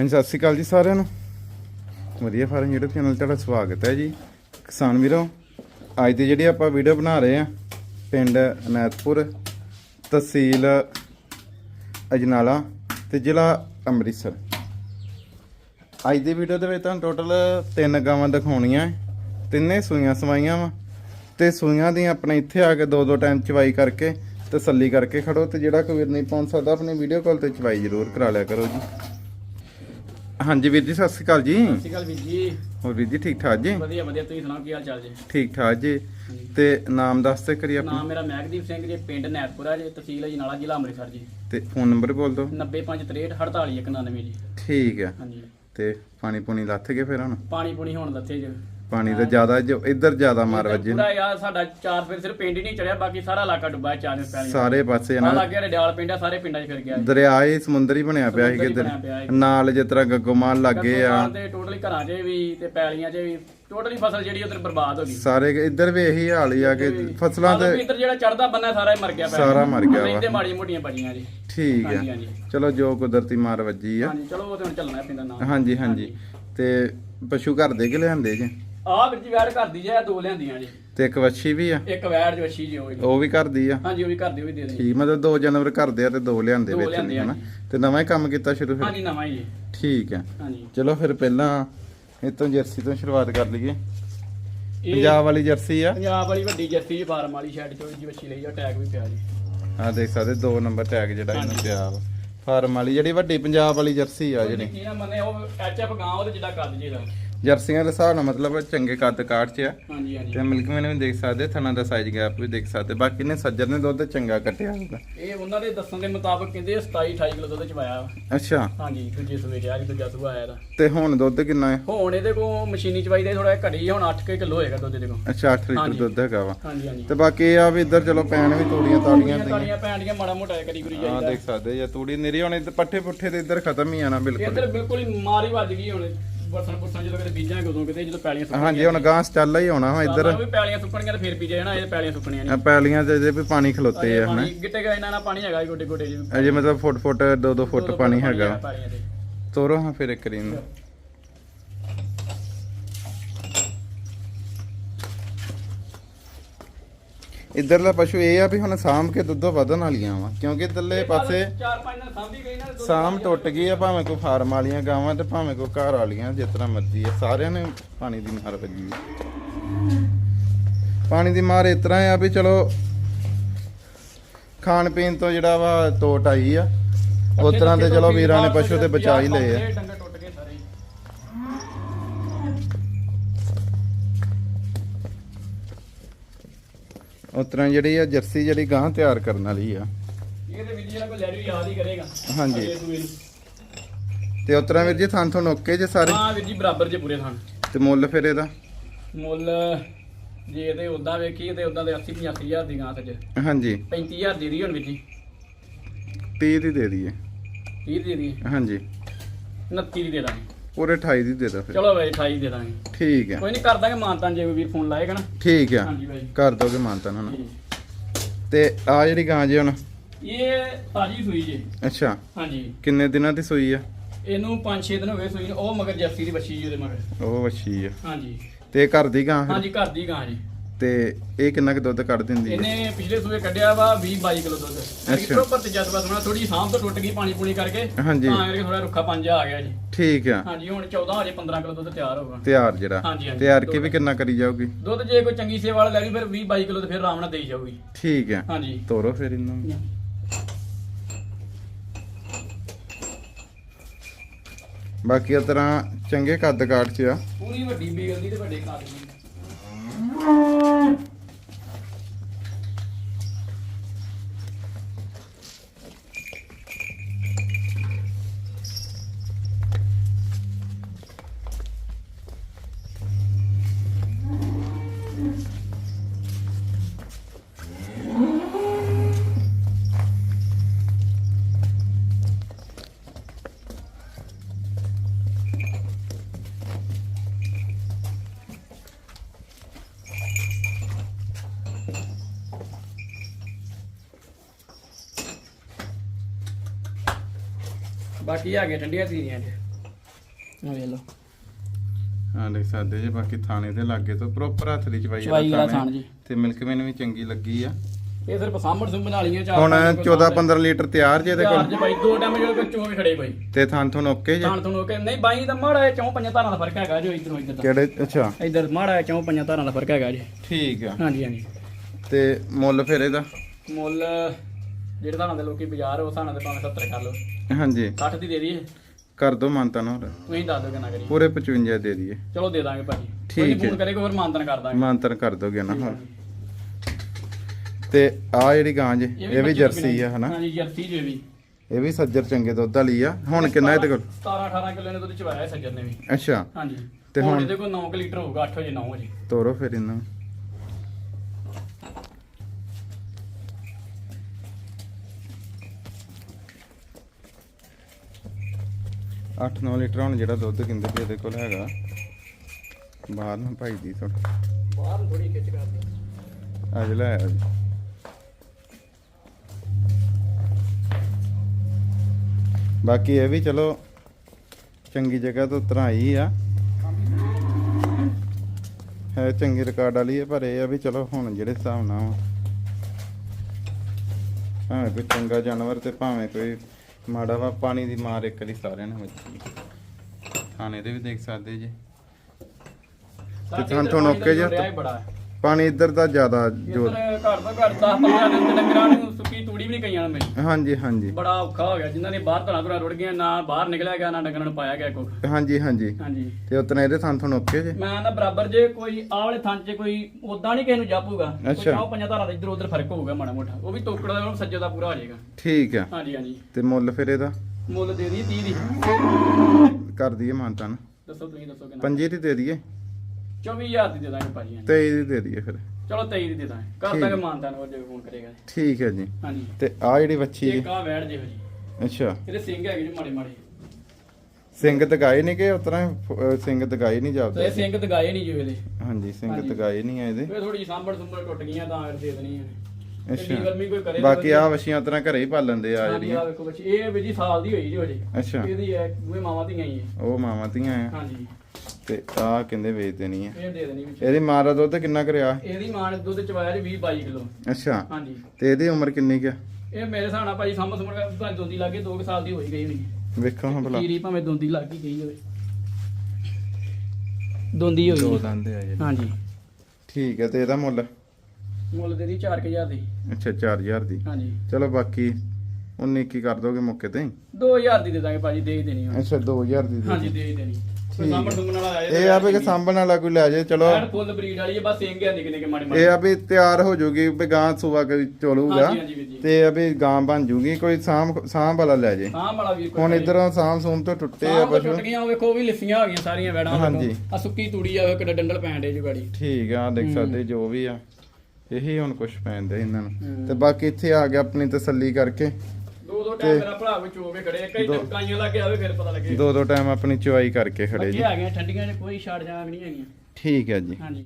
ਹਾਂਜੀ, ਸਤਿ ਸ਼੍ਰੀ ਅਕਾਲ ਜੀ ਸਾਰਿਆਂ ਨੂੰ। ਵਧੀਆ ਫਾਰਮ YouTube ਚੈਨਲ ਤੁਹਾਡਾ ਸਵਾਗਤ ਹੈ ਜੀ। ਕਿਸਾਨ ਵੀਰੋ, ਅੱਜ ਦੀ ਜਿਹੜੀ ਆਪਾਂ ਵੀਡੀਓ ਬਣਾ ਰਹੇ ਆ ਪਿੰਡ ਅਨੈਤਪੁਰ, ਤਹਿਸੀਲ ਅਜਨਾਲਾ ਤੇ ਜ਼ਿਲ੍ਹਾ ਅੰਮ੍ਰਿਤਸਰ। ਅੱਜ ਦੀ ਵੀਡੀਓ ਦੇ ਵਿੱਚ ਤੁਹਾਨੂੰ ਟੋਟਲ ਤਿੰਨ ਗਾਵਾਂ ਦਿਖਾਉਣੀਆਂ ਤਿੰਨੇ ਸੂਈਆਂ ਸਵਾਈਆਂ ਵਾ ਤੇ ਸੂਈਆਂ ਦੀਆਂ ਆਪਣੇ ਇੱਥੇ ਆ ਕੇ ਦੋ ਦੋ ਟਾਈਮ ਚਵਾਈ ਕਰਕੇ ਤਸੱਲੀ ਕਰਕੇ ਖੜੋ ਤੇ ਜਿਹੜਾ ਕੋਈ ਵੀਰ ਨਹੀਂ ਪਹੁੰਚ ਸਕਦਾ, ਆਪਣੀ ਵੀਡੀਓ ਕਾਲ ਤੇ ਚਵਾਈ ਜ਼ਰੂਰ ਕਰਾ ਲਿਆ ਕਰੋ ਜੀ। ਹਾਂਜੀ ਵੀਰ ਜੀ ਸਤਿ ਸ਼੍ਰੀ ਅਕਾਲ ਜੀ। ਸਤਿ ਸ਼੍ਰੀ ਅਕਾਲ ਵੀਰ ਜੀ। ਹੋਰ ਵੀਰ ਜੀ ਠੀਕ ਠਾਕ ਜੀ? ਵਧੀਆ ਵਧੀਆ। ਤੁਸੀਂ ਸੁਣਾਓ ਕੀ ਹਾਲ ਚਾਲ ਜੀ? ਠੀਕ ਠਾਕ ਜੀ। ਤੇ ਨਾਮ ਦੱਸਦੇ ਕਰੀ ਨਾਮ ਆਪਣਾ ਮੇਰਾ ਮਹਿਕਦੀਪ ਸਿੰਘ ਜੀ ਪਿੰਡ ਨੈਤਪੁਰਾ ਜੀ ਤਹਿਸੀਲ ਅਜਨਾਲਾ ਜ਼ਿਲ੍ਹਾ ਅੰਮ੍ਰਿਤਸਰ ਜੀ। ਤੇ ਫੋਨ ਨੰਬਰ ਬੋਲ ਦਿਓ। 9563 4899 ਜੀ। ਠੀਕ ਹੈ ਹਾਂਜੀ। ਤੇ ਪਾਣੀ ਪੂਣੀ ਲੱਥ ਗਏ ਫਿਰ ਹੁਣ? ਪਾਣੀ ਪੁਣੀ ਹੋਣ ਲੱਥੇ ਜੀ। ਪਾਣੀ ਦਾ ਜ਼ਿਆਦਾ ਜੋ ਇੱਧਰ ਜ਼ਿਆਦਾ ਮਾਰ ਵੱਜੇ ਪੂਰਾ ਯਾਰ ਸਾਡਾ ਚਾਰ ਫਿਰ ਸਿਰ ਪਿੰਡ ਹੀ ਨਹੀਂ ਚੜਿਆ ਬਾਕੀ ਸਾਰਾ ਇਲਾਕਾ ਡੁੱਬਾ ਚਾਰ ਦਿਨ ਪਹਿਲੇ ਸਾਰੇ ਪਾਸੇ ਨਾ ਲੱਗੇ ਰਡਿਆਲ ਪਿੰਡ ਆ ਸਾਰੇ ਪਿੰਡਾਂ 'ਚ ਫਿਰ ਗਿਆ। ਦਰਿਆ ਹੀ ਸਮੁੰਦਰ ਹੀ ਬਣਿਆ ਪਿਆ ਸੀ ਕਿਧਰ। ਨਾਲ ਜਿਸ ਤਰ੍ਹਾਂ ਗੱਗੋਮਾਲ ਲੱਗੇ ਆ। ਤੇ ਟੋਟਲੀ ਘਰਾਂ 'ਚ ਵੀ ਤੇ ਪੈਲੀਆਂ 'ਚ ਵੀ ਟੋਟਲੀ ਫਸਲ ਜਿਹੜੀ ਉਧਰ ਬਰਬਾਦ ਹੋ ਗਈ। ਸਾਰੇ ਇੱਧਰ ਵੀ ਇਹੀ ਹਾਲ ਹੀ ਆ ਕਿ ਫਸਲਾਂ ਤੇ ਇੱਧਰ ਜਿਹੜਾ ਚੜਦਾ ਬੰਨਾ ਸਾਰਾ ਹੀ ਮਰ ਗਿਆ ਪਿਆ। ਸਾਰਾ ਮਰ ਗਿਆ ਵਾ। ਰਹਿੰਦੇ ਮਾੜੀਆਂ ਮੋਟੀਆਂ ਬਚੀਆਂ ਜੀ। ਠੀਕ ਹੈ ਚਲੋ ਜੋ ਕੁਦਰਤੀ ਮਾਰ ਵੱਜੀ ਆ। ਹਾਂਜੀ ਚਲੋ ਉਹ ਤੇ ਹੁਣ ਚੱਲਣਾ ਪੈਂਦਾ ਨਾਲ ਹਾਂਜੀ। ਹਾਂਜੀ। ਤੇ ਪਸ਼ੂ ਘਰ ਦੇ ਕੇ ਲਿਆਂਦੇ ਜੀ? ਆਹ ਵੀਰ ਜੀ ਵੈੜ ਘਰ ਦੀ ਜੇ ਦੋ ਲਿਆਂਦੀਆਂ ਜੀ। ਤੇ ਇੱਕ ਵੱਛੀ ਵੀ ਆ? ਇੱਕ ਵੈੜ ਜੋ ਅੱਛੀ ਜੀ ਜੀ। ਉਹ ਵੀ ਘਰ ਦੀ ਆ? ਹਾਂਜੀ ਉਹ ਵੀ ਘਰ ਦੀ ਉਹ ਵੀ ਦੇ ਦੇ ਠੀਕ ਮਤਲਬ ਦੋ ਜਾਨਵਰ ਘਰ ਦੇ ਆ ਤੇ ਦੋ ਲਿਆਂਦੇ ਦੋ ਵਿੱਚ ਲਿਆਂਦੇ ਆ ਹਨਾ। ਤੇ ਨਵਾਂ ਹੀ ਕੰਮ ਕੀਤਾ ਸ਼ੁਰੂ ਫਿਰ? ਹਾਂਜੀ ਨਵਾਂ ਹੀ ਜੀ। ਠੀਕ ਹੈ ਹਾਂਜੀ। ਚਲੋ ਫਿਰ ਪਹਿਲਾਂ ਇਹ ਤੋਂ ਜਰਸੀ ਤੋਂ ਸ਼ੁਰੂਆਤ ਕਰ ਲਈਏ। ਇਹ ਪੰਜਾਬ ਵਾਲੀ ਜਰਸੀ ਆ? ਪੰਜਾਬ ਵਾਲੀ ਵੱਡੀ ਜੱਤੀ ਜੀ ਫਾਰਮ ਵਾਲੀ ਸ਼ੈਡ ਚੋਂ ਜੀ ਵੱਛੀ ਲਈ ਆ ਟੈਗ ਵੀ ਪਿਆ ਜੀ। ਆ ਦੇਖ ਸਕਦੇ ਦੋ ਨੰਬਰ ਟੈਗ ਜਿਹੜਾ ਇਹਨੂੰ। ਪਿਆ ਵਾ। ਫਾਰਮ ਵਾਲੀ ਜਿਹੜੀ ਵੱਡੀ ਪੰਜਾਬ ਵਾਲੀ ਜਰਸੀ ਆ ਜਿਹੜੀ। ਕੀ ਨਾ ਮੰਨੇ ਉਹ ਐਚਐਫ ਗਾਂ ਉਹਦੇ ਜਿਹੜਾ ਕੱਦ ਜੀ ਦਾ ਜਰਸੀਆਂ ਦੇ ਹਿਸਾਬ ਨਾਲ ਮਤਲਬ ਚੰਗੇ ਕੱਦ ਕਾਠ ਚ ਆ। ਹਾਂਜੀ ਹਾਂਜੀ। ਤੇ ਮਿਲਕ ਮੈਨ ਵੀ ਦੇਖ ਸਕਦੇ ਥਣਾ ਦਾ ਸਾਈਜ਼ ਗੈਪ ਵੀ ਦੇਖ ਸਕਦੇ। ਬਾਕੀ ਨੇ ਸੱਜਰ ਨੇ ਦੁੱਧ ਚੰਗਾ ਕੱਟਿਆ ਇਹ ਉਹਨਾਂ ਦੇ ਦੱਸਣ ਦੇ ਮੁਤਾਬਕ ਕਹਿੰਦੇ 27 28 ਕਿਲੋ ਦੁੱਧ ਚ ਪਾਇਆ ਵਾ। ਅੱਛਾ। ਹਾਂਜੀ ਦੂਜੇ ਸੂਏ ਗਿਆ ਜੀ ਦੂਜਾ ਸੂਆ ਆਇਆ ਦਾ ਤੇ ਹੁਣ ਦੁੱਧ ਕਿੰਨਾ ਹੈ? ਹੁਣ ਇਹਦੇ ਕੋਲ ਮਸ਼ੀਨੀ ਚਵਾਈ ਦੇ ਥੋੜਾ ਘੜੀ ਹੁਣ 8 ਕਿਲੋ ਹੋਏਗਾ ਦੁੱਧ ਇਹਦੇ ਕੋਲ। ਅੱਛਾ 8 ਲੀਟਰ। ਦੁੱਧ ਹੈਗਾ ਵਾ। ਹਾਂਜੀ ਹਾਂਜੀ। ਤੇ ਬਾਕੀ ਇਹ ਆ ਵੀ ਇੱਧਰ ਚਲੋ ਪੈਣ ਵੀ ਤੂੜੀਆਂ ਤਾੜੀਆਂ ਤੇ ਤਾੜੀਆਂ ਪੈਣੀਆਂ ਮਾੜਾ ਮੋਟਾ ਕਰੀ ਕਰੀ ਆ ਜਾਈਦਾ। ਦੇਖ ਸਕਦੇ ਜਾਂ ਤੂੜੀ ਨਿਰੀ ਹੁਣ ਇੱਧਰ ਪੱਠੇ ਪੁੱਠੇ ਤੇ ਇੱਧਰ ਖਤਮ ਹੀ ਆ ਨਾ ਬਿਲਕੁਲ। ਇੱਧਰ ਬਿਲਕੁਲ ਹੀ ਮਾਰ ਵੱਜ ਗਈ ਹੁਣ। ਬਰਸਨ ਬੁਰਸਨ ਜਦੋਂ ਕਿਤੇ ਬੀਜਾਂਗੇ ਉਦੋਂ ਕਿਤੇ ਜਦੋਂ ਪੈਲੀਆਂ ਸੁੱਕਣਗੀਆਂ ਹਾਂਜੀ ਹੁਣ ਗਾਂ ਚੱਲ ਹੀ ਹੋਣਾ ਵਾ ਇੱਧਰ। ਵੀ ਪੈਲੀਆਂ ਸੁੱਕਣਗੀਆਂ ਤੇ ਫਿਰ ਬੀਜੇ ਜਾਣਾ ਇਹ ਪੈਲੀਆਂ ਸੁੱਕਣੀਆਂ ਨਹੀਂ। ਪੈਲੀਆਂ ਤੇ ਜੇ ਵੀ ਪਾਣੀ ਖਲੋਤੇ ਆ ਹਨਾ। ਪਾਣੀ ਗਿੱਟੇ ਗਾ ਇਹਨਾਂ ਨਾਲ ਪਾਣੀ ਹੈਗਾ ਗੋਡੇ ਗੋਡੇ ਜੀ। ਅਜੇ ਮਤਲਬ ਫੁੱਟ ਫੁੱਟ 2-2 ਫੁੱਟ ਪਾਣੀ ਹੈਗਾ ਪੈਲੀਆਂ ਤੇ ਤੋਰੋ ਹਾਂ ਫਿਰ ਇੱਕ ਰੀਨ ਇੱਧਰਲਾ ਪਸ਼ੂ ਇਹ ਆ ਵੀ ਹੁਣ ਸਾਂਭ ਕੇ ਦੁੱਧੋਂ ਵਧਣ ਵਾਲੀਆਂ ਵਾ ਕਿਉਂਕਿ ਇੱਧਰਲੇ ਪਾਸੇ ਚਾਰ ਪੰਜ ਸਾਂਭੀ ਗਈ ਨਾ ਟੁੱਟ ਗਈ ਆ ਭਾਵੇਂ ਕੋਈ ਫਾਰਮ ਵਾਲੀਆਂ ਗਾਵਾਂ ਤੇ ਭਾਵੇਂ ਕੋਈ ਘਰ ਵਾਲੀਆਂ ਜਿਸ ਤਰ੍ਹਾਂ ਮਰਜ਼ੀ ਆ ਸਾਰਿਆਂ ਨੇ ਪਾਣੀ ਦੀ ਮਾਰ ਵੱਜੀ। ਪਾਣੀ ਦੀ ਮਾਰ ਇਸ ਤਰ੍ਹਾਂ ਆ ਵੀ ਚਲੋ ਖਾਣ ਪੀਣ ਤੋਂ ਜਿਹੜਾ ਵਾ ਤੋਟ ਆਈ ਆ ਉਸ ਤਰ੍ਹਾਂ ਤੇ ਚਲੋ ਵੀਰਾਂ ਨੇ ਪਸ਼ੂ ਤੇ ਬਚਾ ਹੀ ਲਏ ਆ ਉਸ ਤਰ੍ਹਾਂ ਜਿਹੜੀ ਆ ਜਰਸੀ ਜਿਹੜੀ ਗਾਂ ਤਿਆਰ ਕਰਨ ਵਾਲੀ ਆ। ਇਹ ਤੇ ਵੀ ਜਿਹੜਾ ਕੋਈ ਲੈਰੀ ਯਾਦ ਹੀ ਕਰੇਗਾ। ਹਾਂਜੀ। ਅਗਲੇ ਸੂਏ ਨੂੰ। ਤੇ ਉਸ ਤਰ੍ਹਾਂ ਵੀਰ ਜੀ ਥਾਂ ਤੋਂ ਨੋਕੇ ਜੇ ਸਾਰੇ? ਹਾਂ ਵੀਰ ਜੀ ਬਰਾਬਰ ਜੇ ਪੂਰੇ ਥਾਂ। ਤੇ ਮੁੱਲ ਫਿਰ ਇਹਦਾ? ਮੁੱਲ ਜੇ ਇਹਦੇ ਉਦਾਂ ਵੇਖੀਏ ਤੇ ਉਦਾਂ ਦੇ 80 85 ਹਜ਼ਾਰ ਦੀ ਗਾਂ ਸੱਜ ਹਾਂਜੀ। 35000 ਦੇ ਦੀ ਹੁਣ ਵੀਰ ਜੀ। 30 ਦੀ ਦੇ ਦਈਏ। 30 ਦੇ ਦੀ ਹਾਂਜੀ। 29 ਦੀ ਦੇ ਦਾਂਗੇ। ਪੂਰੇ 28 ਦੀ ਦੇ ਦੋ ਫਿਰ। ਚਲੋ ਬਾਈ 28 ਦੇ ਦਾਂਗੇ। ਠੀਕ ਹੈ। ਕੋਈ ਨਹੀਂ ਕਰ ਦਾਂਗੇ ਮਾਨਤਾਂ ਜੇ ਕੋਈ ਵੀਰ ਫੋਨ ਲਾਏਗਾ ਨਾ। ਠੀਕ ਆ ਹਾਂਜੀ ਬਾਈ। ਕਰ ਦੋਗੇ ਮਾਨਤਾ ਨਾ ਜੀ। ਤੇ ਆ ਜਿਹੜੀ ਗਾਂ ਜੀ ਹੁਣ? ਇਹ ਤਾਜੀ ਸੂਈ ਜੇ। ਅੱਛਾ। ਹਾਂਜੀ। ਕਿੰਨੇ ਦਿਨਾਂ ਦੀ ਸੂਈ ਆ? ਇਹਨੂੰ 5-6 ਦਿਨ ਹੋ ਗਏ ਸੂਈ ਨੂੰ। ਉਹ ਮਗਰ ਜੱਸੀ ਦੀ ਬੱਚੀ ਜੀ ਉਹਦੇ ਮਗਰ। ਉਹ ਵੱਛੀ ਆ। ਹਾਂਜੀ। ਤੇ ਘਰ ਦੀ ਗਾਂ ਫਿਰ? ਹਾਂਜੀ ਘਰ ਦੀ ਗਾਂ ਜੀ। ਤੇ ਇਹ ਕਿੰਨਾ ਕੁ ਦੁੱਧ ਕੱਢ ਦਿੰਦੀ ਹੈ? ਇਹਨੇ ਪਿਛਲੇ ਸੂਏ ਕੱਢਿਆ ਵਾ 20 22 ਕਿਲੋ ਦੁੱਧ। ਅੱਛਾ। ਪ੍ਰੋਪਰ ਤੇ ਜਜ਼ਬਾ ਸੋਣਾ ਥੋੜੀ ਸਾਂਭ ਤੋਂ ਟੁੱਟ ਗਈ ਪਾਣੀ ਪੂਣੀ ਕਰਕੇ। ਹਾਂਜੀ। ਤਾਂ ਕਰਕੇ ਥੋੜਾ ਰੁੱਖਾ ਪੰਜਾ ਆ ਗਿਆ ਜੀ। ਠੀਕ ਆ। ਹਾਂਜੀ ਹੁਣ 14 ਹਜੇ 15 ਕਿਲੋ ਦੁੱਧ ਤਿਆਰ ਹੋਗਾ ਤਿਆਰ ਜਿਹੜਾ। ਤਿਆਰ ਕੇ ਵੀ ਕਿੰਨਾ ਕਰੀ ਜਾਊਗੀ? ਦੁੱਧ ਜੇ ਕੋਈ ਚੰਗੀ ਸੇਵਾ ਵਾਲਾ ਲੈ ਲਈ ਫਿਰ 20 22 ਕਿਲੋ ਤੇ ਫਿਰ ਆਰਾਮ ਨਾਲ ਦੇਈ ਜਾਊਗੀ। ਠੀਕ ਆ। ਹਾਂਜੀ। ਤੋਰੋ ਫਿਰ ਇਹਨੂੰ। ਬਾਕੀ ਤਰ੍ਹਾਂ ਚੰਗੇ ਕੱਦ ਕਾਠ ਚ ਆ। ਪੂਰੀ ਵੱਡੀ ਬੇਗਲ ਦੀ ਤੇ ਵੱਡੇ ਕਾਦ ਦੀ। ਬਾਕੀ ਆ ਗਏ ਠੰਡੀਆਂ ਤੀਰੀਆਂ ਚ ਆ ਵੇਖ ਲਓ। ਹਾਂ ਦੇਖ ਸਕਦੇ ਜੀ ਬਾਕੀ ਥਾਣੇ ਦੇ ਲਾਗੇ ਤੋਂ ਪ੍ਰੋਪਰ ਹੱਥ ਦੀ ਚਵਾਈ ਚਵਾਈ ਵਾਲਾ ਥਾਣਾ। ਜੀ। ਤੇ ਮਿਲਕ ਮੈਨ ਵੀ ਚੰਗੀ ਲੱਗੀ ਆ। ਇਹ ਸਿਰਫ ਸਾਂਭਣ ਸੁੰਭਣ ਵਾਲੀਆਂ ਚਾਰ ਹੁਣ ਪੰਜ ਕੋਈ 14 ਸਾਂਭ 15 ਲੀਟਰ ਤਿਆਰ ਜੇ ਇਹਦੇ ਚਾਰ ਕੋਲ। ਜੇ ਭਾਈ ਦੋ ਟਾਈਮ ਜੋ ਕੋਈ ਚੋਂ ਖੜੇ ਕੋਈ ਤੇ ਥਾਂ ਤੁਹਾਨੂੰ ਓਕੇ ਜੇ। ਤਾਂ ਤੁਹਾਨੂੰ ਕਿ ਨਹੀਂ ਬਾਈ ਦਾ ਮਾੜਾ ਜਿਹਾ ਚੌਂ ਪੰਜਾਂ ਧਾਰਾਂ ਦਾ ਫ਼ਰਕ ਹੈਗਾ ਜੋ ਇਧਰੋਂ ਇਧਰ ਦਾ। ਕਿਹੜੇ? ਅੱਛਾ। ਇਧਰ ਮਾੜਾ ਜਿਹਾ ਚੌਂ ਪੰਜਾਂ ਧਾਰਾਂ ਦਾ ਫ਼ਰਕ ਹੈਗਾ ਜੀ। ਠੀਕ ਆ। ਹਾਂਜੀ ਹਾਂਜੀ। ਤੇ ਮੁੱਲ ਫਿਰ ਇਹਦਾ? ਮੁੱਲ ਜਿਹੜੇ ਧਾਰਾਂ ਦੇ ਲੋਕੀ ਬਾਜ਼ਾਰ ਉਹ ਧਾਰਾਂ ਦੇ ਭਾਵੇਂ 70 ਕਰ ਲਓ। ਹਾਂਜੀ। 60 ਦੀ ਦੇ ਦਈਏ। ਕਰ ਦੋ ਮਾਨਤਾ ਨਾ ਹੋਰ। ਤੁਸੀਂ ਦੱਸ ਦਿਓ ਕਿੰਨਾ ਕਰੀਏ। ਪੂਰੇ 55 ਦੇ ਦਈਏ। ਚਲੋ ਦੇ ਦਾਂਗੇ ਭਾਜੀ। ਠੀਕ ਹੈ। ਫੋਨ ਕਰੇਗਾ ਹੋਰ ਮਾਨਤਨ ਕਰ ਦਾਂਗੇ। ਮਾਨਤਨ ਕਰ ਦੋਗੇ ਨਾ ਹੋਰ ਤੇ ਆ ਜਿਹੜੀ ਗਾਂ ਜੇ ਇਹ ਵੀ 25 ਜਰਸੀ ਆ ਹਨਾ? ਹਾਂਜੀ ਜਰਸੀ ਜੇ ਵੀ। ਇਹ ਵੀ ਸੱਜਰ ਚੰਗੇ ਦੁੱਧ ਵਾਲੀ ਆ। ਹੁਣ ਕਿੰਨਾ ਇਹਦੇ ਕੋਲ? 17 18 ਕਿਲੋ ਨੇ ਦੁੱਧ ਚਵਾਇਆ ਸੱਜਣ ਨੇ ਵੀ। ਅੱਛਾ। ਹਾਂਜੀ। ਤੇ ਹੁਣ ਹੁਣ- ਇਹਦੇ ਕੋਲ 9 ਲੀਟਰ ਹੋਊਗਾ 8 ਵਜੇ 9 ਵਜੇ। ਤੋਰੋ ਫਿਰ ਇਹਨਾਂ ਨੂੰ। ਅੱਠ 9 ਲੀਟਰ ਹੁਣ ਜਿਹੜਾ ਦੁੱਧ ਕਹਿੰਦੇ ਵੀ ਇਹਦੇ ਕੋਲ ਹੈਗਾ। ਬਾਹਰ ਨੂੰ ਭਾਈ ਦੀ ਥੋੜਾ ਬਾਹਰ ਥੋੜੀ ਖਿੱਚ ਕਰਦੇ ਅੱਜ ਲੈ ਆਇਆ ਜੀ। ਬਾਕੀ ਇਹ ਵੀ ਚਲੋ ਚੰਗੀ ਜਗ੍ਹਾ ਤੋਂ ਉਤਰਾਈ ਆ। ਹੈ ਚੰਗੀ ਰਿਕਾਰਡ ਵਾਲੀ ਹੈ ਪਰ ਇਹ ਆ ਵੀ ਚਲੋ ਹੁਣ ਜਿਹੜੇ ਹਿਸਾਬ ਨਾਲ ਭਾਵੇਂ ਕੋਈ ਚੰਗਾ ਜਾਨਵਰ ਤੇ ਭਾਵੇਂ ਕੋਈ ਮਾੜਾ ਵਾ ਪਾਣੀ ਦੀ ਮਾਰ ਇੱਕ ਵਾਰੀ ਸਾਰਿਆਂ ਨੇ ਵੱਜੀ ਥਾਣੇ ਦੇ ਵੀ ਦੇਖ ਸਕਦੇ ਜੀ। ਸਾਡੇ ਤੁਹਾਨੂੰ- ਇੱਧਰ ਤੁਹਾਨੂੰ ਪਾਣੀ ਦਾ ਜ਼ੋਰ ਇੱਧਰ ਦਾ ਜ਼ਿਆਦਾ ਜੋ ਇੱਧਰ ਘਰ ਤੋਂ ਘਰ 10 15 ਦਿਨ ਤੇ ਡੰਗਰਾਂ ਨੂੰ ਸੁੱਕੀ ਤੂੜੀ ਵੀ ਨਹੀਂ ਕਈਆਂ ਨੂੰ ਮਿਲੀ। ਹਾਂਜੀ ਹਾਂਜੀ। ਬੜਾ ਔਖਾ ਹੋ ਗਿਆ। ਜਿਨ੍ਹਾਂ ਨੇ ਬਾਹਰ ਧੜਾ ਧੜਾ ਰੁੜ ਗਈਆਂ ਨਾ ਬਾਹਰ ਨਿਕਲਿਆ ਗਿਆ ਨਾ ਡੰਗਰਾਂ ਨੂੰ ਪਾਇਆ ਗਿਆ ਕੁਛ ਹਾਂਜੀ ਹਾਂਜੀ। ਹਾਂਜੀ। ਤੇ ਉਤਨੇ ਇਹਦੇ ਥਾਂ ਤੁਹਾਨੂੰ ਓਕੇ ਜੇ? ਮੈਂ ਨਾ ਬਰਾਬਰ ਜੇ ਕੋਈ ਆਹ ਵਾਲੇ ਥਾਂ 'ਚ ਕੋਈ ਉਦਾਂ ਨਹੀਂ ਕਿਸੇ ਨੂੰ ਜਾਪੂਗਾ। ਅੱਛਾ। ਉਹ ਪੰਜਾਂ ਧਾਰਾਂ ਦਾ ਇੱਧਰ ਉੱਧਰ ਫ਼ਰਕ ਹੋਊਗਾ ਮਾੜਾ ਮੋਟਾ। ਉਹ ਵੀ ਤੋਕੜਾ ਦਾ ਸੱਜੇ ਦਾ ਪੂਰਾ ਹੋ ਜਾਏਗਾ। ਠੀਕ ਆ। ਹਾਂਜੀ ਹਾਂਜੀ। ਤੇ ਮੁੱਲ ਫਿਰ ਇਹਦਾ? ਮੁੱਲ ਦੇ ਦਈਏ 30 ਦੀ। ਕਰ ਦਈਏ ਮਾਨਤਾ ਨੂੰ ਦੱਸੋ ਤੁਸੀਂ ਦੱਸੋ ਕਿੰਨਾ। ਪੰਜੀ ਦੀ ਦੇ ਦਈਏ। 24000 ਦੀ ਦੇ ਦਾਂਗੇ ਭਾਜੀ ਹਾਂਜੀ। 23 ਦੀ ਦੇ ਦਈਏ ਫਿਰ। ਚਲੋ 23 ਦੀ ਦੇ ਦਾਂਗੇ। ਕਰ ਠੀਕ। ਦਾਂਗੇ ਮਾਨਤਾ ਨੂੰ ਜੇ ਫੋਨ ਕਰੇਗਾ ਠੀਕ ਹੈ ਜੀ। ਹਾਂਜੀ। ਤੇ ਆ ਜਿਹੜੀ ਵੱਛੀ ਇੱਕ ਜੀ ਆ ਵੈੜ ਜੇ ਜੀ। ਅੱਛਾ। ਇਹਦੇ ਸਿੰਘ ਹੈਗੇ ਜੀ ਮਾੜੇ ਮਾੜੇ। ਸਿੰਘ ਦਗਾਏ ਨਹੀਂ ਕਿ ਉਤਰਾ ਸਿੰਘ ਦਗਾਏ ਨਹੀਂ ਤੇ ਇਹ ਜਾਪਦੇ ਸਿੰਘ ਦਗਾਏ ਨਹੀਂ ਜੋ ਇਹਦੇ ਹਾਂਜੀ ਸਿੰਘ ਹਾਂਜੀ। ਦਗਾਏ ਨਹੀਂ ਆ ਇਹਦੇ। ਇਹ ਥੋੜੀ ਜਿਹੀ ਸਾਂਭੜ ਸੁੰਭੜ ਟੁੱਟ ਗਈਆਂ ਤਾਂ ਫਿਰ ਦੇ ਦੇਣੀ ਹੈ ਅੱਛਾ। ਗਰਮੀ ਕੋਈ ਕਰੇ ਬਾਕੀ ਆ ਵਛੀਆਂ ਉਤਰਾ ਘਰੇ ਹੀ ਪਾਲਣ ਦੇ ਆ ਜਿਹੜੀਆਂ। ਵੇਖੋ ਬੱਚੀ ਇਹ ਵੀ ਜੀ ਸਾਲ ਦੀ ਹੋਈ ਜੀ ਹਜੇ। ਅੱਛਾ। ਇਹਦੀ ਹੈ ਦੋਵੇਂ ਮਾਵਾਂ ਧੀਆਂ ਹੀ ਹੈ ਉਹ ਮਾਵਾਂ ਧੀਆਂ ਆ। ਹਾਂਜੀ। ਤੇ ਆ ਕਹਿੰਦੇ ਵੇਚ ਦੇਣੀ ਆ? ਇਹ ਦੇ ਦੇਣੀ ਵਿੱਚ। ਇਹਦੀ ਮਾਂ ਦਾ ਦੁੱਧ ਕਿੰਨਾ ਕਰਿਆ ਇਹਦੀ ਮਾਂ ਨੇ ਦੁੱਧ ਚਵਾਇਆ ਜੀ 20 22 ਕਿਲੋ। ਅੱਛਾ। ਹਾਂਜੀ। ਤੇ ਇਹਦੀ ਉਮਰ ਕਿੰਨੀ ਕੁ ਆ? ਇਹ ਮੇਰੇ ਹਿਸਾਬ ਨਾਲ ਭਾਜੀ ਸਾਂਭ ਸੁੰਭੜ ਭਾਵੇਂ ਦੋਂਦੀ ਲੱਗੇ 2 ਸਾਲ ਦੀ ਹੋਈ ਗਈ ਹੋਣੀ। ਵੇਖੋ ਹਾਂ ਭਲਾ। ਕੀਰੀ ਭਾਵੇਂ ਦੋਂਦੀ ਲੱਗ ਹੀ ਗਈ ਹੋਵੇ। ਦੋਂਦੀ ਹੋਈ ਦੋ ਹੈ। ਦੰਦ ਆ ਜੀ ਹਾਂਜੀ। ਠੀਕ ਹੈ ਤੇ ਇਹਦਾ ਮੁੱਲ? ਮੁੱਲ ਦੇ ਦੀ 4000 ਦੀ। ਅੱਛਾ 4000 ਦੀ। ਹਾਂਜੀ। ਚਲੋ ਬਾਕੀ 19 ਕੀ ਕਰ ਦੋਗੇ ਮੌਕੇ ਤੇ? 2000 ਦੀ ਦੇ ਦਾਂਗੇ ਭਾਜੀ ਦੇ ਹੀ ਦੇਣੀ ਹੁਣ। ਅੱਛਾ 2000 ਦੀ ਦੇ ਹਾਂਜੀ। ਦੇ ਹੀ ਦੇਣੀ। ਕੋਈ ਸਾਂਭਣ ਸੁੰਭਣ ਵਾਲਾ ਆਏ ਇਹ ਆ ਵੀ ਕਿ ਸਾਂਭਣ ਵਾਲਾ ਕੋਈ ਲੈ ਜਾਏ ਚਲੋ। ਐਨ ਫੁੱਲ ਬਰੀਡ ਵਾਲੀ ਹੈ ਬਸ ਆ ਨਿੱਕੇ ਨਿੱਕੇ ਮਾੜੇ ਮਾੜੇ ਇਹ ਆ ਵੀ ਤਿਆਰ ਹੋ ਜੂਗੀ ਵੀ ਗਾਂ ਸੂਆ ਕੇ ਚੋਲੂਗਾ। ਹਾਂਜੀ ਹਾਂਜੀ ਵੀਰ ਜੀ। ਤੇ ਆ ਵੀ ਗਾਂ ਬਣ ਜੂਗੀ ਕੋਈ ਸਾਂਭ ਸਾਂਭ ਵਾਲਾ ਲੈ ਜੇ ਸਾਂਭ ਵਾਲਾ ਵੀਰ ਕੋਈ ਹੁਣ। ਇਧਰੋਂ ਸਾਂਭ ਸੂਮ ਤੋਂ ਟੁੱਟੇ ਆ ਸਾਂਭ ਪਸ਼ੂ। ਟੁੱਟ ਗਈਆਂ ਉਹ ਵੇਖੋ ਉਹ ਵੀ ਲਿੱਸੀਆਂ ਹੋ ਗਈਆਂ ਸਾਰੀਆਂ ਵੈੜਾਂ ਹਾਂਜੀ। ਆ ਸੁੱਕੀ ਤੂੜੀ ਆ ਉਹ ਕਿੱਡਾ ਡੰਡਲ ਪੈਣ ਡੇ ਜੀ ਗਾੜੀ। ਠੀਕ ਆ ਦੇਖ। ਸਕਦੇ ਜੋ ਵੀ ਆ। ਇਹੀ ਹੁਣ ਕੁਝ ਪੈਂਦੇ ਇਹਨਾਂ ਨੂੰ। ਤੇ ਬਾਕੀ ਇੱਥੇ ਆ ਗਿਆ ਆਪਣੀ ਤਸੱਲੀ ਕਰਕੇ। ਟਾਈਮ ਤੇ- ਮੇਰਾ ਭਰਾ ਵਿੱਚ ਹੋ ਕੇ ਖੜੇ ਆ, ਕਈ ਦੋ- ਟਮਕਾਈਆਂ ਲੱਗ ਆਵੇ ਫਿਰ ਪਤਾ ਲੱਗੇ। ਦੋ ਦੋ ਟਾਈਮ ਆਪਣੀ ਚੁਆਈ ਕਰਕੇ ਖੜੇ ਜੀ। ਆ ਗਏ ਠੰਡੀਆਂ 'ਚ ਕੋਈ ਛੱਡ ਜਾਗ ਨਹੀਂ ਹੈਗੀਆਂ। ਠੀਕ ਹੈ ਜੀ। ਹਾਂਜੀ।